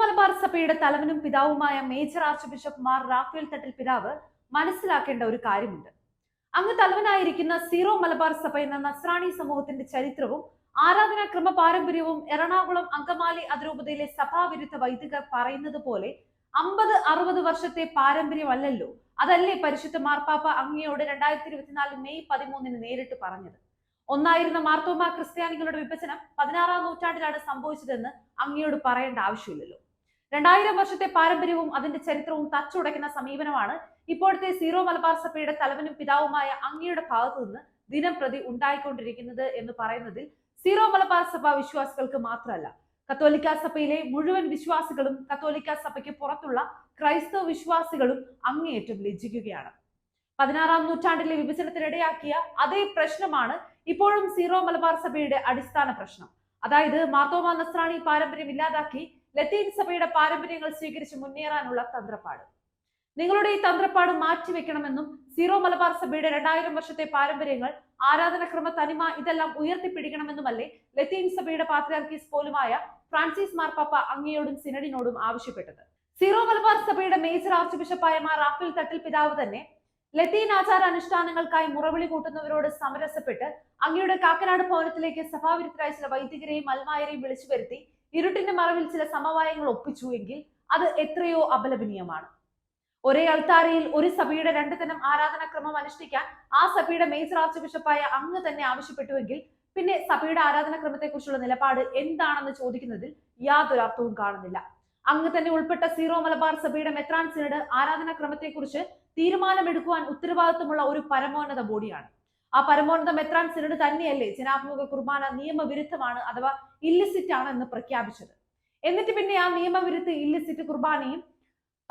മലബാർ സഭയുടെ തലവനും പിതാവുമായ major archbishop Mar Raphael Thattil പിതാവ് മനസ്സിലാക്കേണ്ട ഒരു കാര്യമുണ്ട്. അങ്ങ് തലവനായിരിക്കുന്ന സീറോ മലബാർ സഭ എന്ന നസ്രാണി സമൂഹത്തിന്റെ ചരിത്രവും ആരാധനാക്രമ പാരമ്പര്യവും എറണാകുളം അങ്കമാലി അതിരൂപതയിലെ സഭാവിരുദ്ധ വൈദികർ പറയുന്നത് പോലെ അമ്പത് അറുപത് വർഷത്തെ പാരമ്പര്യമല്ലല്ലോ. അതല്ലേ പരിശുദ്ധ മാർപ്പാപ്പ അങ്ങയോട് രണ്ടായിരത്തി ഇരുപത്തിനാല് മെയ് പതിമൂന്നിന് നേരിട്ട് പറഞ്ഞത്. ഒന്നായിരുന്ന മാർത്തോമ ക്രിസ്ത്യാനികളുടെ വിഭജനം പതിനാറാം നൂറ്റാണ്ടിലാണ് സംഭവിച്ചതെന്ന് അങ്ങയോട് പറയേണ്ട ആവശ്യമില്ലല്ലോ. രണ്ടായിരം വർഷത്തെ പാരമ്പര്യവും അതിന്റെ ചരിത്രവും തച്ചുടയ്ക്കുന്ന സമീപനമാണ് ഇപ്പോഴത്തെ സീറോ മലബാർ സഭയുടെ തലവനും പിതാവുമായ അങ്ങയുടെ ഭാഗത്തു നിന്ന് ദിനം പ്രതി ഉണ്ടായിക്കൊണ്ടിരിക്കുന്നത് എന്ന് പറയുന്നതിൽ സീറോ മലബാർ സഭ വിശ്വാസികൾക്ക് മാത്രമല്ല കത്തോലിക്ക സഭയിലെ മുഴുവൻ വിശ്വാസികളും കത്തോലിക്ക സഭയ്ക്ക് പുറത്തുള്ള ക്രൈസ്തവ വിശ്വാസികളും അങ്ങേയറ്റം ലജ്ജിക്കുകയാണ്. പതിനാറാം നൂറ്റാണ്ടിലെ വിഭജനത്തിനിടയാക്കിയ അതേ പ്രശ്നമാണ് ഇപ്പോഴും സീറോ മലബാർ സഭയുടെ അടിസ്ഥാന പ്രശ്നം. അതായത് മാർത്തോമ നസ്രാണി പാരമ്പര്യം ഇല്ലാതാക്കി ലത്തീൻ സഭയുടെ പാരമ്പര്യങ്ങൾ സ്വീകരിച്ച് മുന്നേറാനുള്ള തന്ത്രപ്പാട്. നിങ്ങളുടെ ഈ തന്ത്രപ്പാട് മാറ്റിവെക്കണമെന്നും സീറോ മലബാർ സഭയുടെ രണ്ടായിരം വർഷത്തെ പാരമ്പര്യങ്ങൾ ആരാധനക്രമ തനിമ ഇതെല്ലാം ഉയർത്തിപ്പിടിക്കണമെന്നുമല്ലേ ലത്തീൻ സഭയുടെ പാത്രിയാർക്കീസ് പോലുമായ ഫ്രാൻസിസ് മാർപ്പാപ്പ അങ്ങയോടും സിനഡിനോടും ആവശ്യപ്പെട്ടത്. സീറോ മലബാർ സഭയുടെ മേജർ ആർച്ച് ബിഷപ്പായ മാർ റാഫിൽ തട്ടിൽ പിതാവ് തന്നെ ലത്തീൻ ആചാര അനുഷ്ഠാനങ്ങൾക്കായി മുറവിളി കൂട്ടുന്നവരോട് സമരസപ്പെട്ട് അങ്ങയുടെ കാക്കനാട് ഭവനത്തിലേക്ക് സഭാവിരുദ്ധരായ ചില വൈദികരെയും അൽമായരെയും വിളിച്ചു വരുത്തി ഇരുട്ടിന്റെ മറവിൽ ചില സമവായങ്ങൾ ഒപ്പിച്ചു എങ്കിൽ അത് എത്രയോ അപലപനീയമാണ്. ഒരേ അൾത്താരയിൽ ഒരു സഭയുടെ രണ്ട് തരം ആരാധനാക്രമം അനുഷ്ഠിക്കാൻ ആ സഭയുടെ മേജർ ആർച്ച് ബിഷപ്പായ അങ്ങ് തന്നെ ആവശ്യപ്പെട്ടുവെങ്കിൽ പിന്നെ സഭയുടെ ആരാധനാക്രമത്തെക്കുറിച്ചുള്ള നിലപാട് എന്താണെന്ന് ചോദിക്കുന്നതിൽ യാതൊരു അർത്ഥവും കാണുന്നില്ല. അങ്ങ് തന്നെ ഉൾപ്പെട്ട സീറോ മലബാർ സഭയുടെ മെത്രാൻ സിനഡ് ആരാധനാക്രമത്തെക്കുറിച്ച് തീരുമാനമെടുക്കുവാൻ ഉത്തരവാദിത്വമുള്ള ഒരു പരമോന്നത ബോഡിയാണ്. ആ പരമോന്നത മെത്രാൻ സിനഡ് തന്നെയല്ലേ? ജനാഭിമുഖ കുർബാന നിയമവിരുദ്ധമാണ് അഥവാ ഇല്ലിസിറ്റ് ആണ് എന്ന് പ്രഖ്യാപിച്ചത്. എന്നിട്ട് പിന്നെ ആ നിയമവിരുദ്ധ ഇല്ലിസിറ്റ് കുർബാനയും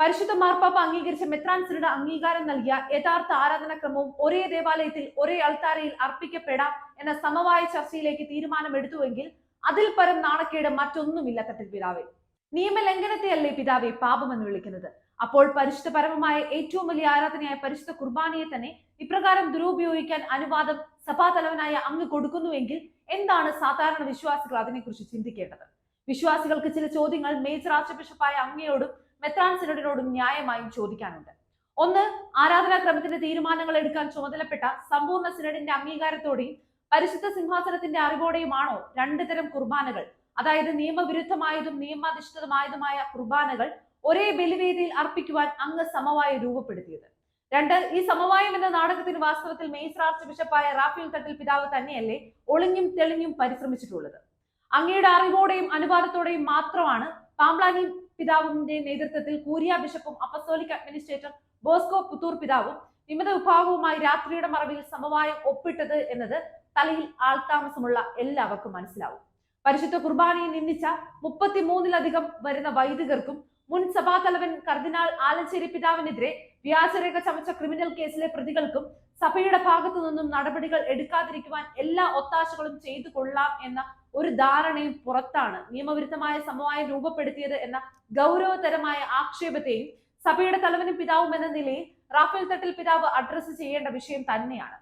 പരിശുദ്ധ മാർപ്പാപ്പ അംഗീകരിച്ച മെത്രാൻ സിനഡ് അംഗീകാരം നൽകിയ യഥാർത്ഥ ആരാധനാക്രമവും ഒരേ ദേവാലയത്തിൽ ഒരേ അൾത്താരയിൽ അർപ്പിക്കപ്പെടാം എന്ന സമവായ ചർച്ചയിലേക്ക് തീരുമാനമെടുത്തുവെങ്കിൽ അതിൽ പരം നാണക്കേട് മറ്റൊന്നുമില്ല തട്ടിൽ പിതാവെ. നിയമലംഘനത്തെയല്ലേ പിതാവെ പാപമെന്ന് വിളിക്കുന്നത്? അപ്പോൾ പരിശുദ്ധ പരമമായ ഏറ്റവും വലിയ ആരാധനയായ പരിശുദ്ധ കുർബാനയെ തന്നെ ഇപ്രകാരം ദുരുപയോഗിക്കാൻ അനുവാദം സഭാതലവനായ അങ്ങ് കൊടുക്കുന്നുവെങ്കിൽ എന്താണ് സാധാരണ വിശ്വാസികൾ അതിനെക്കുറിച്ച് ചിന്തിക്കേണ്ടത്? വിശ്വാസികൾക്ക് ചില ചോദ്യങ്ങൾ മേജർ ആർച്ച് ബിഷപ്പായ അങ്ങയോടും മെത്രാൻ സിനഡിനോടും ന്യായമായും ചോദിക്കാനുണ്ട്. ഒന്ന് ആരാധനാക്രമത്തിന്റെ തീരുമാനങ്ങൾ എടുക്കാൻ ചുമതലപ്പെട്ട സമ്പൂർണ സിനഡിന്റെ അംഗീകാരത്തോടെയും പരിശുദ്ധ സിംഹാസനത്തിന്റെ അറിവോടെയുമാണോ രണ്ടു തരം കുർബാനകൾ? അതായത് നിയമവിരുദ്ധമായതും നിയമാധിഷ്ഠിതമായതുമായ കുർബാനകൾ ഒരേ ബലിവേദിയിൽ അർപ്പിക്കുവാൻ അങ്ങ് സമവായം രൂപപ്പെടുത്തിയത്. രണ്ട് ഈ സമവായം എന്ന നാടകത്തിന് വാസ്തവത്തിൽ മെയ്സ്രാർച്ച് ബിഷപ്പായ റാഫേൽ തട്ടിൽ പിതാവ് തന്നെയല്ലേ ഒളിഞ്ഞും തെളിഞ്ഞും പരിശ്രമിച്ചിട്ടുള്ളത്. അങ്ങയുടെ അറിവോടെയും അനുവാദത്തോടെയും മാത്രമാണ് പാംബ്ലാനി പിതാവിന്റെ നേതൃത്വത്തിൽ കൂരിയ ബിഷപ്പും അപ്പസ്തോലിക് അഡ്മിനിസ്ട്രേറ്റർ ബോസ്കോ പുത്തൂർ പിതാവും വിമത വിഭാഗവുമായി രാത്രിയുടെ മറവിൽ സമവായം ഒപ്പിട്ടത് എന്നത് തലയിൽ ആൾതാമസമുള്ള എല്ലാവർക്കും മനസ്സിലാവും. പരിശുദ്ധ കുർബാനയെ നിന്ദിച്ച മുപ്പത്തിമൂന്നിലധികം വരുന്ന വൈദികർക്കും മുൻ സഭാതലവൻ കർദിനാൾ ആലഞ്ചേരി പിതാവിനെതിരെ വ്യാജരേഖ ചമച്ച ക്രിമിനൽ കേസിലെ പ്രതികൾക്കും സഭയുടെ ഭാഗത്തു നിന്നും നടപടികൾ എടുക്കാതിരിക്കുവാൻ എല്ലാ ഒത്താശകളും ചെയ്തു കൊള്ളാം എന്ന ഒരു ധാരണയും പുറത്താണ് നിയമവിരുദ്ധമായ സമവായം രൂപപ്പെടുത്തിയത് എന്ന ഗൗരവതരമായ ആക്ഷേപത്തെയും സഭയുടെ തലവനും പിതാവും എന്ന നിലയിൽ റാഫേൽ തട്ടിൽ പിതാവ് അഡ്രസ്സ് ചെയ്യേണ്ട വിഷയം തന്നെയാണ്.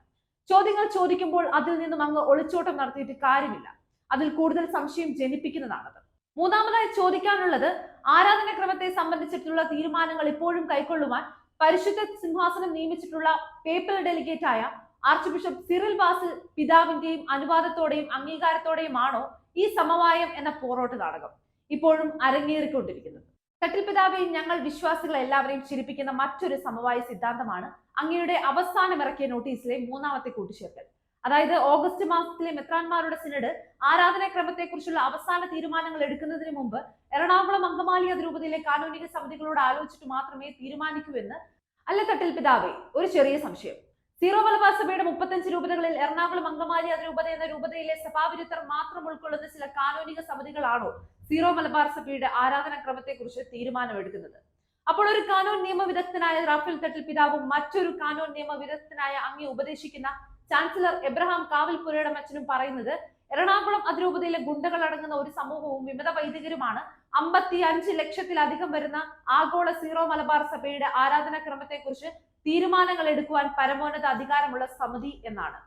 ചോദ്യങ്ങൾ ചോദിക്കുമ്പോൾ അതിൽ നിന്നും അങ്ങ് ഒളിച്ചോട്ടം നടത്തിയിട്ട് കാര്യമില്ല. അതിൽ കൂടുതൽ സംശയം ജനിപ്പിക്കുന്നതാണത്. മൂന്നാമതായി ചോദിക്കാനുള്ളത് ആരാധനാക്രമത്തെ സംബന്ധിച്ചിട്ടുള്ള തീരുമാനങ്ങൾ ഇപ്പോഴും കൈക്കൊള്ളുവാൻ പരിശുദ്ധ സിംഹാസനം നിയമിച്ചിട്ടുള്ള പേപ്പർ ഡെലിഗേറ്റ് ആയ ആർച്ച് ബിഷപ്പ് സിറിൽ ബാസിൽ പിതാവിന്റെയും അനുവാദത്തോടെയും അംഗീകാരത്തോടെയുമാണോ ഈ സമവായം എന്ന പോറോട്ട് നാടകം ഇപ്പോഴും അരങ്ങേറിക്കൊണ്ടിരിക്കുന്നത്. തട്ടിൽ പിതാവെ ഞങ്ങൾ വിശ്വാസികളെ എല്ലാവരെയും ചിരിപ്പിക്കുന്ന മറ്റൊരു സമവായ സിദ്ധാന്തമാണ് അങ്ങയുടെ അവസാനം ഇറക്കിയ നോട്ടീസിലെ മൂന്നാമത്തെ കൂട്ടിച്ചേർക്കൽ അതായത് ഓഗസ്റ്റ് മാസത്തിലെ മെത്രാന്മാരുടെ സിനഡ് ആരാധനാക്രമത്തെക്കുറിച്ചുള്ള അവസാന തീരുമാനങ്ങൾ എടുക്കുന്നതിന് മുമ്പ് എറണാകുളം അങ്കമാലി അതിരൂപതയിലെ കാനൂനിക സമിതികളോട് ആലോചിച്ചിട്ട് മാത്രമേ തീരുമാനിക്കൂ എന്ന് അല്ല തട്ടിൽ പിതാവേ ഒരു ചെറിയ സംശയം. സീറോ മലബാർ സഭയുടെ മുപ്പത്തഞ്ച് രൂപതകളിൽ എറണാകുളം അങ്കമാലി അതിരൂപത എന്ന രൂപതയിലെ സഭാവിരുദ്ധർ മാത്രം ഉൾക്കൊള്ളുന്ന ചില കാനൂനിക സമിതികളാണോ സീറോ മലബാർ സഭയുടെ ആരാധനാക്രമത്തെക്കുറിച്ച് തീരുമാനമെടുക്കുന്നത്? അപ്പോൾ ഒരു കാനൂൻ നിയമവിദഗ്ധനായ റാഫേൽ തട്ടിൽ പിതാവും മറ്റൊരു കാനൂൻ നിയമവിദഗ്ധനായ അങ്ങേ ഉപദേശിക്കുന്ന ചാൻസലർ എബ്രഹാം കാവൽപുരയുടെ മച്ചനും പറയുന്നത് എറണാകുളം അതിരൂപതയിലെ ഗുണ്ടകൾ അടങ്ങുന്ന ഒരു സമൂഹവും വിമത വൈദികരുമാണ്. അമ്പത്തി അഞ്ച് ലക്ഷത്തിലധികം വരുന്ന ആഗോള സീറോ മലബാർ സഭയുടെ ആരാധനാക്രമത്തെക്കുറിച്ച് തീരുമാനങ്ങൾ എടുക്കുവാൻ പരമോന്നത അധികാരമുള്ള സമിതി എന്നാണ്.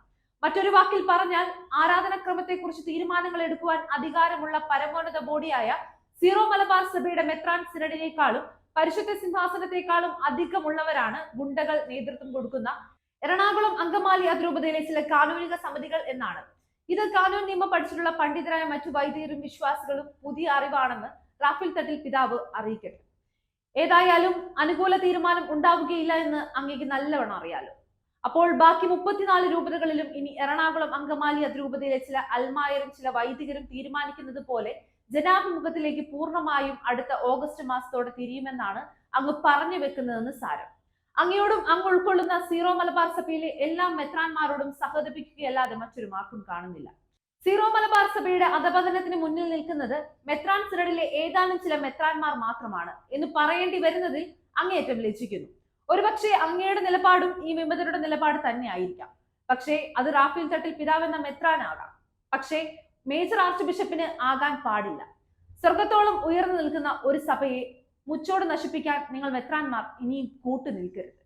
മറ്റൊരു വാക്കിൽ പറഞ്ഞാൽ ആരാധനാക്രമത്തെക്കുറിച്ച് തീരുമാനങ്ങൾ എടുക്കുവാൻ അധികാരമുള്ള പരമോന്നത ബോഡിയായ സീറോ മലബാർ സഭയുടെ മെത്രാൻ സിനഡിനേക്കാളും പരിശുദ്ധ സിംഹാസനത്തെക്കാളും അധികമുള്ളവരാണ് ഗുണ്ടകൾ നേതൃത്വം കൊടുക്കുന്ന എറണാകുളം അങ്കമാലി അതിരൂപതയിലെ ചില കാനൂനിക സമിതികൾ എന്നാണ്. ഇത് കാനൂൻ നിയമം പഠിച്ചിട്ടുള്ള പണ്ഡിതരായ മറ്റു വൈദികരും വിശ്വാസികളും പുതിയ അറിവാണെന്ന് റാഫേൽ തട്ടിൽ പിതാവ് അറിയിക്കട്ടെ. ഏതായാലും അനുകൂല തീരുമാനം ഉണ്ടാവുകയില്ല എന്ന് അങ്ങേക്ക് നല്ലവണ്ണം അറിയാലോ. അപ്പോൾ ബാക്കി മുപ്പത്തിനാല് രൂപതകളിലും ഇനി എറണാകുളം അങ്കമാലി അതിരൂപതയിലെ ചില അൽമായരും ചില വൈദികരും തീരുമാനിക്കുന്നത് പോലെ ജനാഭിമുഖത്തിലേക്ക് പൂർണമായും അടുത്ത ഓഗസ്റ്റ് മാസത്തോടെ തിരിയുമെന്നാണ് അങ്ങ് പറഞ്ഞു വെക്കുന്നതെന്ന് സാരം. അങ്ങയോടും അങ്ങ് ഉൾക്കൊള്ളുന്ന സീറോ മലബാർ സഭയിലെ എല്ലാ മെത്രാന്മാരോടും സഹതപിക്കുകയല്ലാതെ മറ്റൊരു മാർക്കും കാണുന്നില്ല. സീറോ മലബാർ സഭയുടെ അധപതനത്തിന് മുന്നിൽ നിൽക്കുന്നത് മെത്രാൻ സിനഡിലെ ഏതാനും ചില മെത്രാന്മാർ മാത്രമാണ് എന്ന് പറയേണ്ടി വരുന്നതിൽ അങ്ങേയറ്റം ലജ്ജിക്കുന്നു. ഒരുപക്ഷെ അങ്ങയുടെ നിലപാടും ഈ വിമതരുടെ നിലപാട് തന്നെ ആയിരിക്കാം പക്ഷേ അത് റാഫേൽ തട്ടിൽ പിതാവെന്ന മെത്രാനാകാം പക്ഷേ മേജർ ആർച്ച് ബിഷപ്പിന് ആകാൻ പാടില്ല. സ്വർഗത്തോളം ഉയർന്നു നിൽക്കുന്ന ഒരു സഭയെ മുച്ചോട് നശിപ്പിക്കാൻ നിങ്ങൾ മെത്രാന്മാർ ഇനിയും കൂട്ടു നിൽക്കരുത്